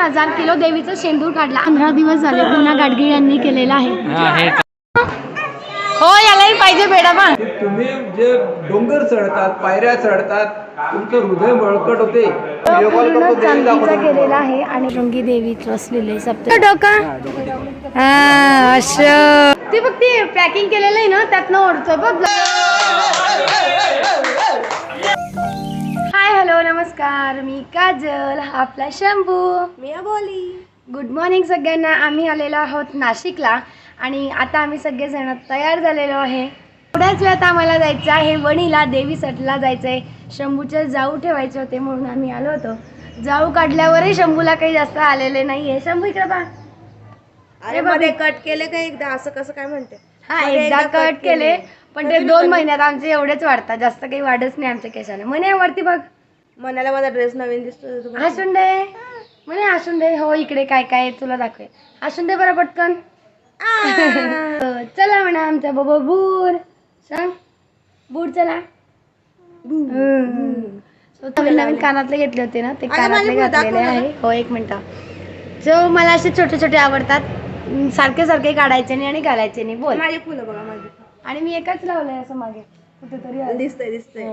हजार किलो देवीचं शेंदूर काढला. पंधरा दिवस झाले पुन्हा गाडगिळ यांनी केलेला आहे. हो यालाही पाहिजे बेडा पण तुम्ही जे डोंगर चढतात पायऱ्या चढतात तुमचं हृदय बळकट होते. देवी. केलेला आहे आणि रंगी देवीचं असलेले सप्त डोकं. हा असं ते बघ ते पॅकिंग केलेलं आहे ना त्यातनं ओढतोय बघ. हॅलो नमस्कार. मी काजल आपला शंभू. मी बोली गुड मॉर्निंग सगळ्यांना. आम्ही आलेलो आहोत नाशिकला आणि आता आम्ही सगळेजण तयार झालेलो आहे. थोड्याच वेळात आम्हाला जायचं आहे. वणीला देवी सटला जायचं आहे शंभूचे जाऊ ठेवायचे होते म्हणून आम्ही आलो होतो. जाऊ काढल्यावरही शंभूला काही जास्त आलेले नाही आहे शंभू इकडे पहा. अरे मध्ये कट केले का एकदा? असं कसं काय म्हणते? हा एकदा कट केले. पण ते दोन महिन्यात आमचे एवढेच वाढतात. जास्त काही वाढच नाही आमच्या केसाने म्हणे वरती बघ. मनाला माझा ड्रेस नवीन दिसतो तुम्हाला. हसून दे म्हणे हसून दे हो इकडे काय काय आहे तुला दाखवे हसून दे बरं पटकन. अं, चला म्हणा आमचा बाबा बूर. सांग. बूर चला. So, नवीन नवीन कानातले घेतले होते ना ते कानातले घातलेले आहे. हो एक मिनिट. जो मला असे छोटे छोटे आवडतात अं, सारखे सारखे काढायचे नाही आणि घालायचे नाही. बोल. माझी फुलं बघा माझी. आणि मी एकच लावलंय असं मागे. कुठेतरी. दिसतंय दिसतंय.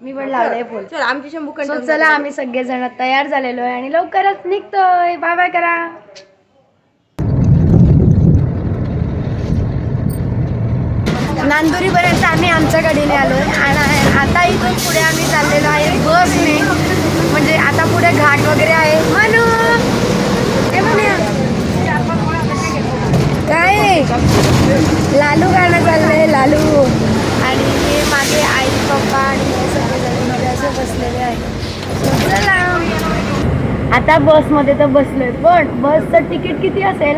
मी पण लावलंय फुल. चल आमची शंभू कंटिन्यू चला आम्ही सगळेजण तयार झालेलो आहे आणि लवकरच निघतोय. बाय बाय करा. नांदुरी पर्यंत आम्ही आमच्या गाडीने आलोय. आणि आता इथून पुढे आम्ही चाललेलो आहे बसने. म्हणजे आता पुढे घाट वगैरे आहे. म्हणू हे म्हणूया. काय लालू गाणं चाललंय लालू आणि हे मागे आई पप्पा आणि हे सगळेजणमध्ये असे बसलेले आहे So, चला आता बसमध्ये तर बसलोय. पण बसचं तिकीट किती असेल?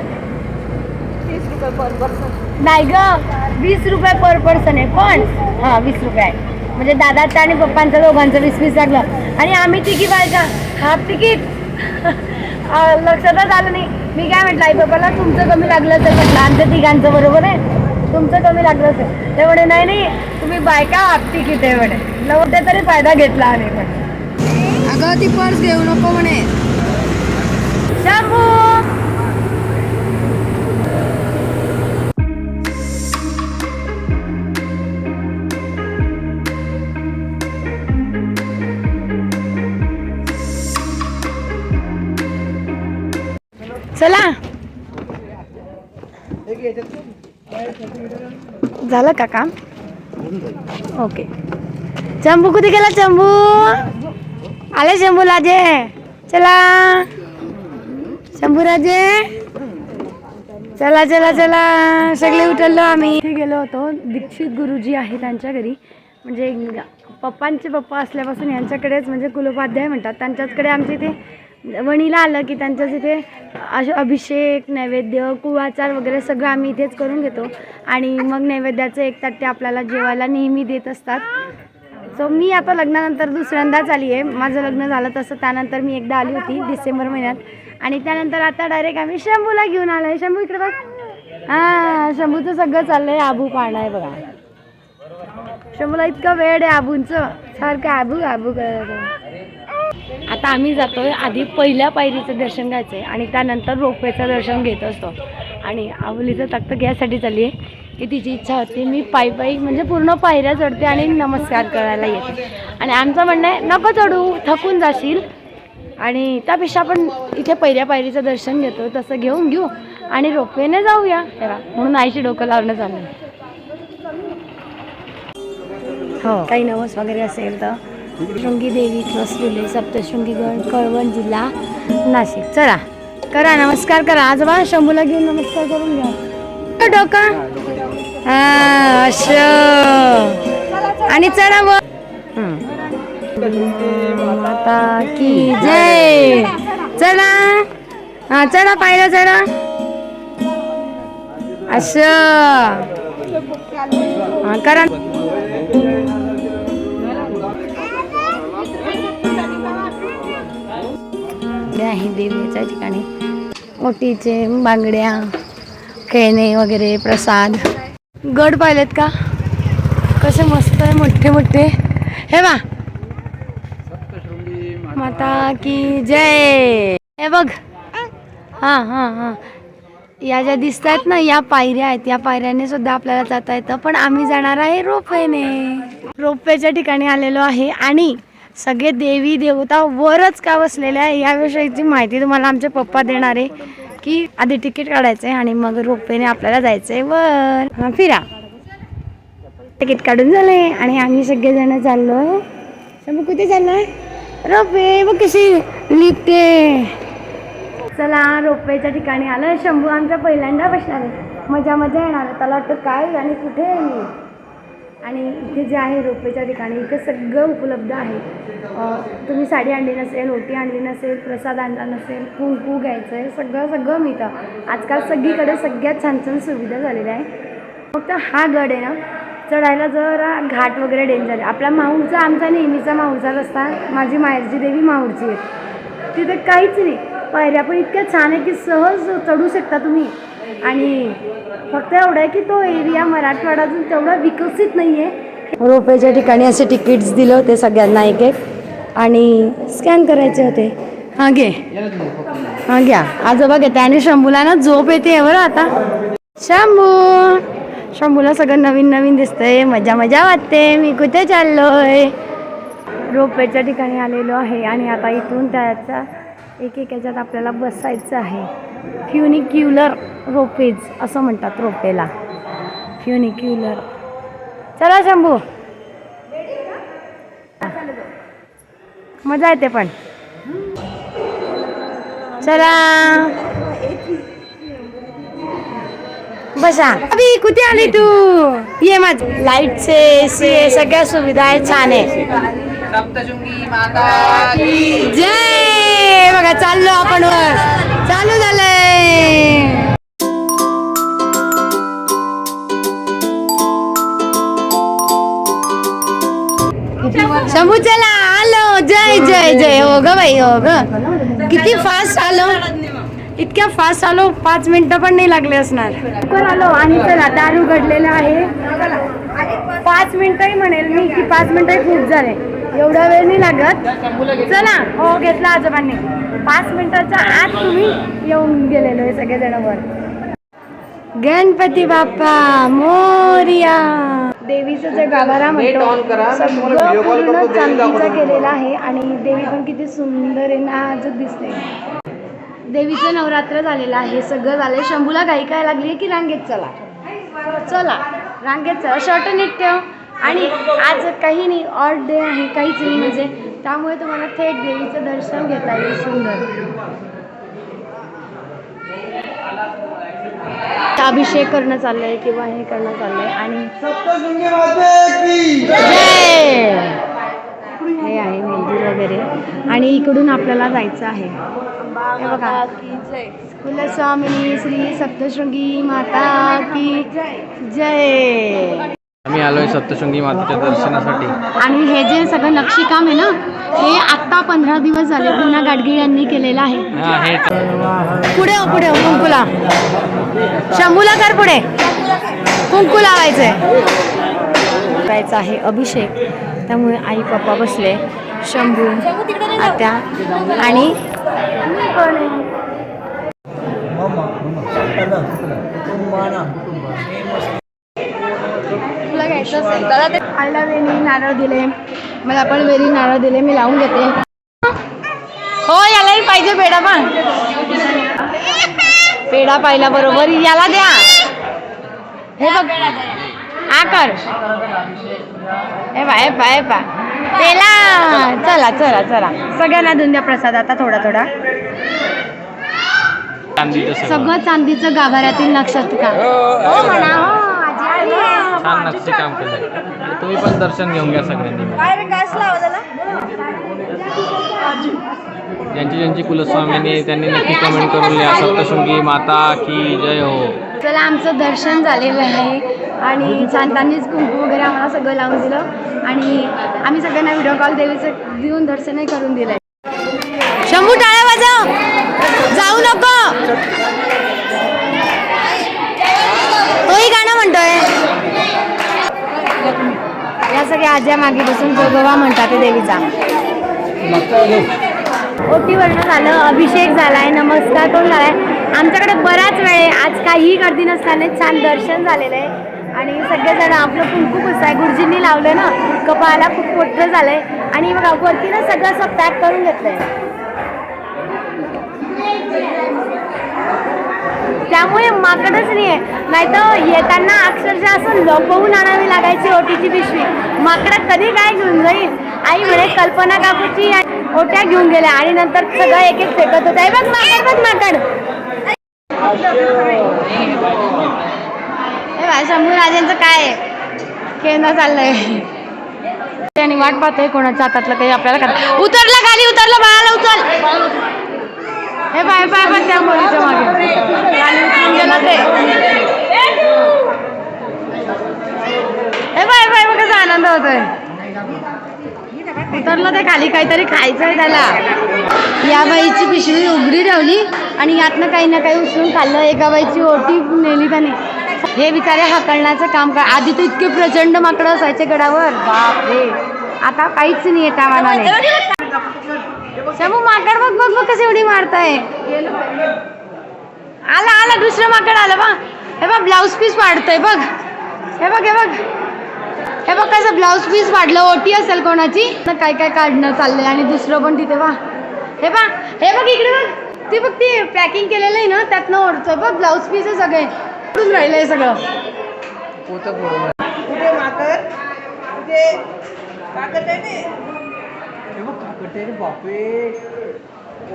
नाही ग वीस रुपये पर पर्सन आहे. पण हा वीस रुपये आहे. म्हणजे दादाचं आणि पप्पांचं दोघांचं वीस वीस लागलं. आणि आम्ही तिघी बायका हाफ तिकीट. लक्षातच आलं नाही. मी काय म्हटलं आई पप्पाला तुमचं कमी लागलं तर म्हटलं. आमच्या तिघांचं बरोबर आहे. तुमचं कमी लागलं असेल. ते म्हणे नाही नाही. तुम्ही बायका हाफ तिकीट आहे म्हणे. नव्हते तरी फायदा घेतला आम्ही पण अगं ती पर्स घेऊ नको म्हणे. शंभू चला. झालं का काम? ओके. चंबू कुठे गेला चंबू? आले चंबू लाजे चला. शंभूराजे? चला चला चला. सगळे उठलो आम्ही. इथे गेलो होतो. दीक्षित गुरुजी आहे त्यांच्या घरी. म्हणजे पप्पांचे पप्पा असल्यापासून यांच्याकडेच म्हणजे कुलोपाध्याय म्हणतात. त्यांच्याचकडे आमच्या इथे वणीला आलं की त्यांच्याच इथे असे अभिषेक नैवेद्य कुळाचार वगैरे सगळं आम्ही इथेच करून घेतो. आणि मग नैवेद्याचं एक ताट ते आपल्याला जेवायला नेहमी देत असतात. सो मी आता लग्नानंतर दुसऱ्यांदाच आली आहे. माझं लग्न झालं तसं त्यानंतर मी एकदा आली होती डिसेंबर महिन्यात. आणि त्यानंतर आता डायरेक्ट आम्ही शंभूला घेऊन आलो आहे शंभू इकडे बघ. हां शंभूचं सगळं चाललं आहे आबू पाळणं आहे बघा. शंभूला इतकं वेळ आहे आबूंचं. सारखं आबू आबू करायचं आता आम्ही जातोय आधी पहिल्या पायरीचं दर्शन घ्यायचं आहे आणि त्यानंतर रोपवेचं दर्शन घेत असतो. आणि आवलीचं तक्त घ्यायसाठी चालली आहे की तिची इच्छा होती. मी पायी पायी म्हणजे पूर्ण पायऱ्या चढते आणि नमस्कार करायला येते. आणि आमचं म्हणणं आहे नको चढू थकून जाशील. आणि त्यापेक्षा आपण इथे पहिल्या पायरीचं दर्शन घेतो तसं घेऊन घेऊ आणि रोपवेने जाऊया. तेव्हा म्हणून आईशी डोकं लावणं चालू हो. काही नवस वगैरे असेल तर शृंगी देवी वसलेले सप्तशृंगी गण कळवण जिल्हा नाशिक. चला करा नमस्कार करा. आजोबा शंभूला घेऊन नमस्कार करून घ्या. डोका. हा असं आणि चढा वर माता की जय. चढा हा चढा पाहिलं चढा असं हा करा. आहे देवीच्या ठिकाणी ओटीचे बांगड्या खेळणे वगैरे प्रसाद. गड पाहिलेत का? कसे मस्त आहे मोठे मोठे. हे बा माता की जय. हे बघ. हां हां हां. या ज्या दिसत आहेत ना या पायऱ्या आहेत. या पायऱ्याने सुद्धा आपल्याला जाता येतं. पण आम्ही जाणार आहे रोपवेने. रोपवेच्या ठिकाणी आलेलो आहे आणि सगळे देवी देवता वरच का बसलेले आहे याविषयीची माहिती तुम्हाला आमचे पप्पा देणार आहे. की आधी तिकीट काढायचं आहे आणि मग रोपवेने आपल्याला जायचं आहे वर. हां फिरा. तिकीट काढून झाले आणि आम्ही सगळेजण चाललोय. शंभू कुठे चाललोय? रोपवे मग कशी लिपते चला रोपवेच्या ठिकाणी आलं शंभू आमचा पहिल्यांदा बसणार आहे. मजा मजा येणार त्याला वाटतं काय आणि कुठे आहे? मी आणि इथे जे आहे रोपवेच्या ठिकाणी इथे सगळं उपलब्ध आहे. तुम्ही साडी आणली नसेल ओटी आणली नसेल प्रसाद आणला नसेल कुंकू घ्यायचं आहे सगळं सगळं मिळतं. आजकाल सगळीकडे सगळ्यात छान छान सुविधा झालेल्या आहे फक्त हा गड आहे ना चढायला जरा घाट वगैरे डेंजर आहे. आपला माहूरचा आमचा नेहमीचा माहूरचा रस्ता माझी माहेरची देवी माहूरची आहे. तिथे काहीच नाही. पायऱ्या पण इतक्या छान आहे की सहज चढू शकता तुम्ही. आणि फक्त एवढं आहे की तो एरिया मराठवाडा अजून तेवढा विकसित नाही आहे रोपेच्या ठिकाणी असे तिकीट्स दिले होते सगळ्यांना एक एक. आणि स्कॅन करायचे होते. हां घे. हां घ्या. आजोबा घेते आणि शंभूला ना झोप येते बरं आता. शंभू! शंभूला सगळं नवीन नवीन दिसतंय. मजा मजा वाटते. मी कुठे चाललोय? रोपवेच्या ठिकाणी आलेलो आहे आणि आता इथून त्याचा एक एक याच्यात आपल्याला बसायचं आहे. फ्युनिक्युलर रोपेज असं म्हणतात रोपेला. फ्युनिक्युलर. चला शंभू. मजा येते पण. चला. बसा. अभी कुठे आली तू? ये माझ लाईटचे एसी सगळ्या सुविधा आहेत छान आहे. जय! बघा चाललो आपण चला आलो जय जय जय हो ग बाई हो ग. किती फास्ट आलो. इतक्या फास्ट आलो पाच मिनिटं पण नाही लागले असणार. लवकर आलो आणि चला दारू घडलेला आहे. पाच मिनिटंही म्हणेल मी की पाच मिनिटंही खूप झाले. एवढा वेळ नाही लागत. चला हो घेतला आजोबांनी. पाच मिनिटाच्या आत तुम्ही येऊन गेलेलो आहे सगळेजण वर. गणपती बाप्पा मोरिया. देवीचं जे गाभारा म्हणतो सगळं पूर्ण चांदीचं केलेलं आहे आणि देवी पण किती सुंदर आहे नाजूक दिसते देवीचं नवरात्र झालेलं आहे सगळं झालंय. शंभूला घाई काय लागली की रांगेत चला? चला रांगेत चला. शॉर्ट नीट ठेव. आणि आज काही नाही ऑड डे आहे काहीच नाही. म्हणजे त्यामुळे तुम्हाला थेट देवीचं दर्शन घेता येईल सुंदर. अभिषेक करणं चाललंय किंवा हे करणं चाललंय. आणि जय! हे आहे मंदिर वगैरे. आणि इकडून आपल्याला जायचं आहे. हे बघा. कुलस्वामिनी श्री सप्तशृंगी माता की जय. आम्ही आलोय सप्तशृंगी मातेच्या दर्शनासाठी. आणि हे जे सगळं नक्षीकाम आहे ना हे आत्ता पंधरा दिवस झाले पुन्हा गाडगीळ यांनी केलेलं आहे. हा हे पुढे हो पुढे हो कुंकूला. शंभूला कर पुढे. कुंकू लावायचंय. करायचं आहे अभिषेक. त्यामुळे आई पप्पा बसले. शंभू आत्या आणि मी पण आहे. तुला दादा ते आईला वेणी नारळ दिले. मला पण वेणी नारळ दिले मी लावून घेते. हो यालाही पाहिजे पेढा पण. पेढा पाहिला बरोबर. याला द्या. हे बघ. हा कर. हे पा हे पा हे पा पेला. चला चला चला. सगळ्यांना देऊन द्या प्रसाद आता थोडा थोडा. चांदीचं सगळं चांदीचं गाभाऱ्यातील नक्षत्र. हो म्हणा हो. छान नक्षीकाम केलंय. तुम्ही पण दर्शन घेऊन घ्या सगळ्यांनी. ज्यांची ज्यांची कुलस्वामिनी आहे त्यांनी नक्की कमेंट करून लिहा. सप्तशृंगी माता की जय हो. चला आमचं दर्शन झालेलं आहे. आणि छान त्यांनीच कुंकू वगैरे आम्हाला सगळं लावून दिलं. आणि आम्ही सगळ्यांना व्हिडिओ कॉल देवीचं देऊन दर्शनही करून दिलंय. शंभू टाळ्या वाजव. जाऊ नको तोही गाणं म्हणतोय सगळे आज्या मागे बसून गोगोवा म्हणतात ते देवीचा. ओटीवरनं झालं अभिषेक झालाय नमस्कार पण झालाय. आमच्याकडे बराच वेळ आहे. आज काहीही गर्दी नसताना छान दर्शन झालेलं आहे. आणि सगळेजण आपलं कुंकू आहे गुरुजींनी लावलं ना कपाळाला खूप मोठं आहे आणि मग वरती ना सगळं असं पॅक करून घेतलंय. त्यामुळे माकडच नाही आहे नाही तर येताना अक्षरशः असं लपवून आणावी लागायची ओटीची पिशवी. माकडं कधी काय घेऊन जाईल? आई म्हणे कल्पना काकूची ओट्या घेऊन गेल्या. आणि नंतर सगळं एक एक फेकत होतं आहे बघ माकड बघ माकड. शंभू राजांचं काय केंद्र चाललंय. आणि वाट पाहतोय कोणाच्या हातातलं काही आपल्याला उतरलं खाली उतरलं बाळाला उचल. हे बाय बाय बाय त्या मुलीच्या मागे. गाणी गेलं ते. हे बाय बाय बघ कसा आनंद होतोय. उतरलं ते खाली काहीतरी खायचंय त्याला. या बाईची पिशवी उघडी ठेवली आणि यातनं काही ना काही उचलून खाल्लं. एका बाईची ओटी नेली त्याने. हे बिचारे हकलण्याचं काम कर. आधी तर इतके प्रचंड माकडं असायचे गडावर. बापरे. आता काहीच नाही आहे मनाने. शंभू माकड बघ बघ बघ कशी उडी मारताय. आला आला दुसरं माकड आलं बा हे बघ ब्लाऊज पीस वाढतंय बघ. हे बघ हे बघ. हे बघ कसं ब्लाऊज पीस वाढलं ओटी असेल कोणाची? ना काय काय काढणं चाललंय आणि दुसरं पण तिथे बा हे बा हे बघ इकडे बघ. ती बघ ती पॅकिंग केलेलं आहे ना त्यातनं ओढतोय बघ ब्लाऊज पीस आहे सगळे. उडून राहिलंय सगळं. कुठे माकड? कुठे? काकड आहे ते.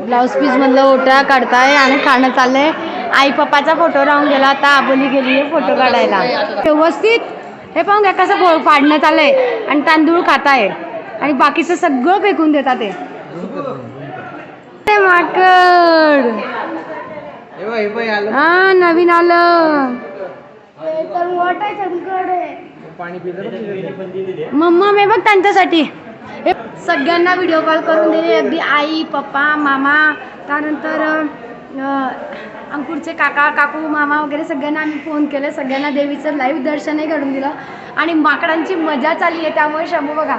ब्लाऊज पीस मधलं ओटा काढताय आणि खाणं चाललंय. आई पप्पाचा फोटो राहून गेला आता आबोली गेली फोटो काढायला. व्यवस्थित. हे पाहून घ्या कसं फो- फाडणं चाललंय. आणि तांदूळ खाताय. आणि बाकीचं सगळं फेकून देतात ते ते माकड. हा नवीन आलं. मम्मा मी बघ त्यांच्यासाठी. हे सगळ्यांना व्हिडिओ कॉल करून दिले. अगदी आई पप्पा मामा त्यानंतर अंकुरचे काका काकू मामा वगैरे सगळ्यांना आम्ही फोन केले. सगळ्यांना देवीचं लाईव्ह दर्शनही घडून दिलं. आणि माकडांची मजा चालली आहे त्यामुळे शंभू बघा.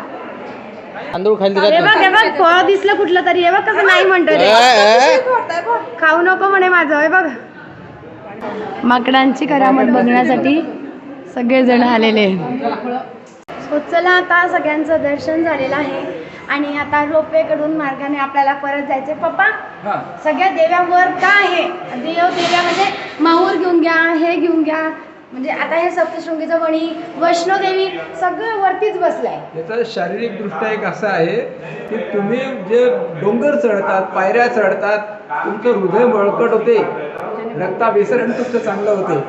तांदूळ खाली हे बघ हे बघ फळ दिसलं कुठलं तरी. हे बघ कसं नाही म्हणतो ते. खाऊ नको म्हणे माझं. हे बघ. माकडांची करामत बघण्यासाठी सगळेजण आलेले So, चला आता सगळ्यांचं दर्शन झालेलं आहे. आणि आता रोपेकडून मार्गाने आपल्याला परत जायचे पप्पा हा. सगळ्या देव्यावर का आहे? देव देव्या म्हणजे माहूर घेऊन घ्या हे घेऊन घ्या. म्हणजे आता हे सप्तशृंगीचं वणी वैष्णोदेवी सगळं वरतीच बसलंय. याचा शारीरिक दृष्ट्या एक असं आहे की तुम्ही जे डोंगर चढतात पायऱ्या चढतात तुमचं हृदय बळकट होते. रक्ताभिसरण तुमचं चांगलं होतं.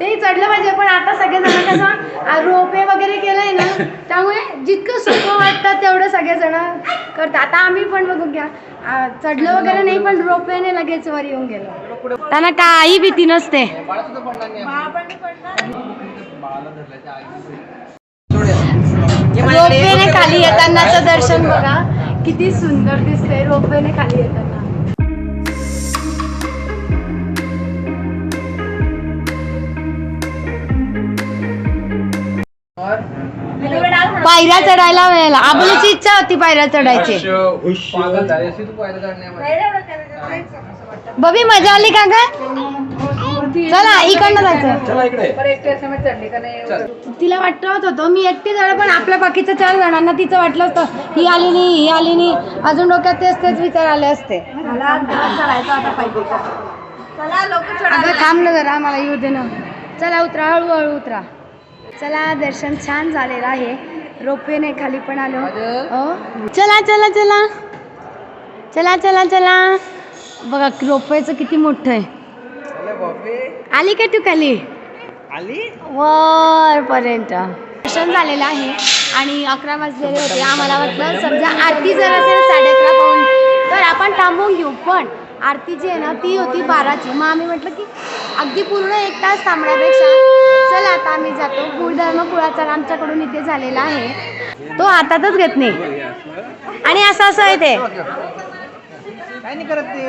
ते चढलं पाहिजे पण आता सगळेजण कसं रोपे वगैरे केलंय ना त्यामुळे जितकं सोपं वाटतं तेवढं सगळेजण करतात. आता आम्ही पण बघू घ्या. चढलं वगैरे नाही पण रोपेने लगेच वर येऊन गेलो. त्यांना काही भीती नसते. रोपेने खाली येतानाचं दर्शन बघा किती सुंदर दिसतंय रोपेने खाली येताना. पायऱ्या चढायला मिळाला आबोलीची इच्छा होती पायऱ्या चढायची. बबी मजा आली का ग? चला इकडनं जायचं. चला इकडे. तिला वाटत होतं मी एकटी जण पण आपल्या बाकीच्या चार जणांना तिचं वाटलं होतं. ही आली नाही ही आली नाही. अजून डोक्यात तेच तेच विचार आले असते. चला लोक अगं थांब ना जरा मला येऊ दे ना. चला उतरा हळूहळू उतरा. चला दर्शन छान झालेलं आहे. रोपवेने खाली पण आलो. चला चला चला. चला चला चला. बघा रोपवेचं किती मोठं आहे. आली का तू खाली? वर पर्यंत दर्शन झालेलं आहे आणि अकरा वाजलेले होते. आम्हाला वाटलं समजा आरती जर असेल साडे अकरा पाऊन. तर आपण थांबवून घेऊ. पण आरती जी आहे ना ती होती बाराची. मग आम्ही म्हटलं की अगदी पूर्ण एक तास थांबण्यापेक्षा चल आता आम्ही जातो. गुळधर्म कुळाचा आमच्याकडून इथे झालेला आहे. तो हातातच घेत नाही. आणि असं असं आहे ते.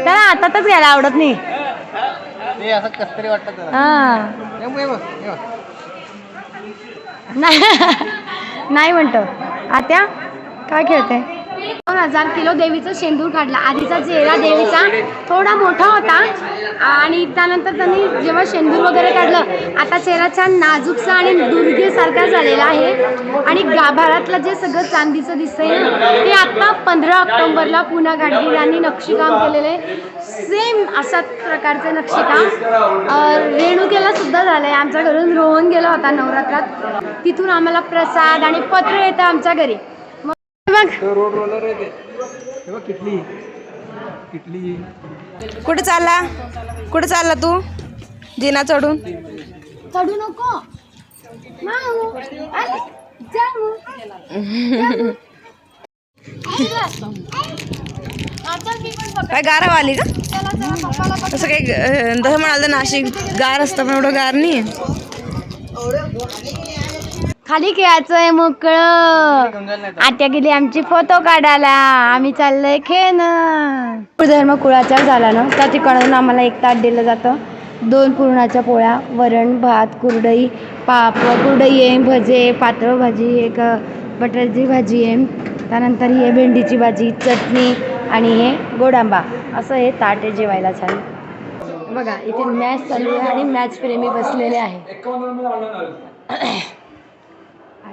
त्याला हातातच घ्यायला आवडत हा. नाही. नाही म्हणतो. आत्या काय खेळते दोन हजार किलो देवीचं शेंदूर काढला. आधीचा चेहरा देवीचा थोडा मोठा होता. आणि त्यानंतर त्यांनी जेव्हा शेंदूर वगैरे काढलं आता चेहरा छान नाजूकचा आणि दुर्गेसारखा झालेला आहे. आणि गाभारातलं जे सगळं चांदीचं दिसतंय ना ते आता पंधरा ऑक्टोंबरला पुन्हा गाडगिरांनी नक्षीकाम केलेलं आहे. सेम अशाच प्रकारचं नक्षीकाम. रेणुकेला सुद्धा झालंय. आमच्या घरून रोहन गेला होता नवरात्रात. तिथून आम्हाला प्रसाद आणि पत्र येतं आमच्या घरी. मग? बघ तो रोड रोलर आहे ते. बघ किटली. किटली. कुठे चालला? कुठे चालला तू? जिना चढून. चढू नको. माऊ. काय गारा आली का? चला, चला, पप्पाला बघ. तसं काही अं, म्हणाल तर नाशिक गार असतं पण एवढं गार नाही खाली खेळायचंय मोकळं. आत्या गेली आमची फोटो काढायला. आम्ही चाललोय खेळ धर्म कुळाचार झाला ना त्या ठिकाणाहून आम्हाला एक ताट दिलं जातं. दोन पुरणाच्या पोळ्या वरण भात कुरडई पाप कुरडई आहे भजे पातळ भाजी एक अ, बटाट्याची भाजी आहे त्यानंतर ही भेंडीची भाजी चटणी आणि हे गोडांबा. असं हे ताट आहे जेवायला छान. बघा इथे मॅच चालू आहे आणि मॅच प्रेमी बसलेले आहे.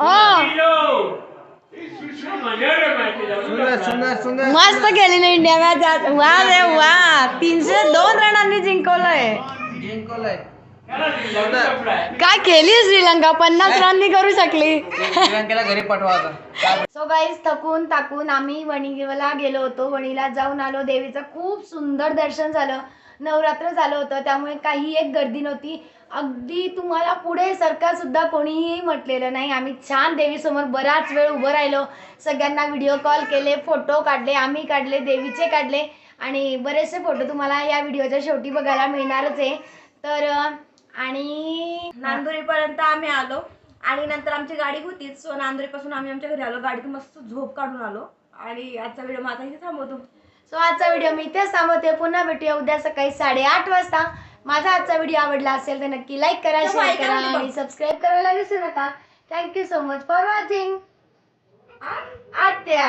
हो. सुंदर सुंदर सुंदर. मस्त केलेली इंडिया मॅच आज. वा रे वा. तीनशे दोन रनांनी जिंकवलंय. जिंकवलंय. काय केली श्रीलंका? पन्नास रननी करू शकली. श्रीलंकेला घरी पाठवा सो गाईज थकून टाकून आम्ही वणीला गेलो होतो. वणीला जाऊन आलो. देवीचं खूप सुंदर दर्शन झालं. नवरात्र झालं होतं. त्यामुळे काही एक गर्दी नव्हती. अगदी तुम्हाला पुढे सरकार सुद्धा कोणीही म्हटलेलं नाही. आम्ही छान देवीसमोर बराच वेळ उभं राहिलो. सगळ्यांना व्हिडिओ कॉल केले फोटो काढले आम्ही काढले देवीचे काढले. आणि बरेचसे फोटो तुम्हाला या व्हिडिओच्या शेवटी बघायला मिळणारच आहे. तर आणि नांदुरीपर्यंत आम्ही आलो. आणि नंतर आमची गाडी होतीच सो नांदुरीपासून आम्ही आमच्या घरी आलो. गाडीतून मस्त झोप काढून आलो. आणि आजचा व्हिडिओ माझा इथे थांबवतो. सो आजचा व्हिडिओ मी इथेच थांबवते. पुन्हा भेटूया उद्या सकाळी साडेआठ वाजता. माझा आजचा व्हिडिओ आवडला असेल तर नक्की लाईक करा शेअर करा आणि सबस्क्राईब करायला विसरू नका. Thank you so much for watching आत्या.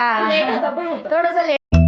थोडस लेट